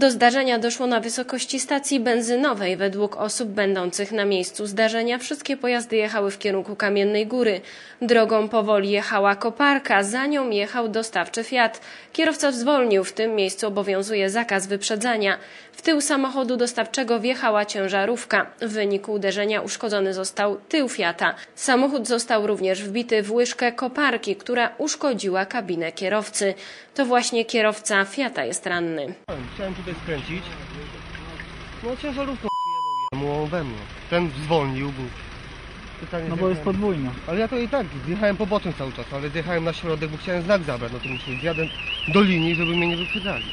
Do zdarzenia doszło na wysokości stacji benzynowej. Według osób będących na miejscu zdarzenia wszystkie pojazdy jechały w kierunku Kamiennej Góry. Drogą powoli jechała koparka, za nią jechał dostawczy Fiat. Kierowca zwolnił, w tym miejscu obowiązuje zakaz wyprzedzania. W tył samochodu dostawczego wjechała ciężarówka. W wyniku uderzenia uszkodzony został tył Fiata. Samochód został również wbity w łyżkę koparki, która uszkodziła kabinę kierowcy. To właśnie kierowca Fiata jest ranny. Chciałem tutaj skręcić. No ciężarówką mu we mnie. Ten zwolnił, bo... Pytanie, No bo jest ten- podwójna. Ale ja to i tak zjechałem po boczem cały czas, ale zjechałem na środek, bo chciałem znak zabrać. No to myślę, zjadę do linii, żeby mnie nie wyprzedzali.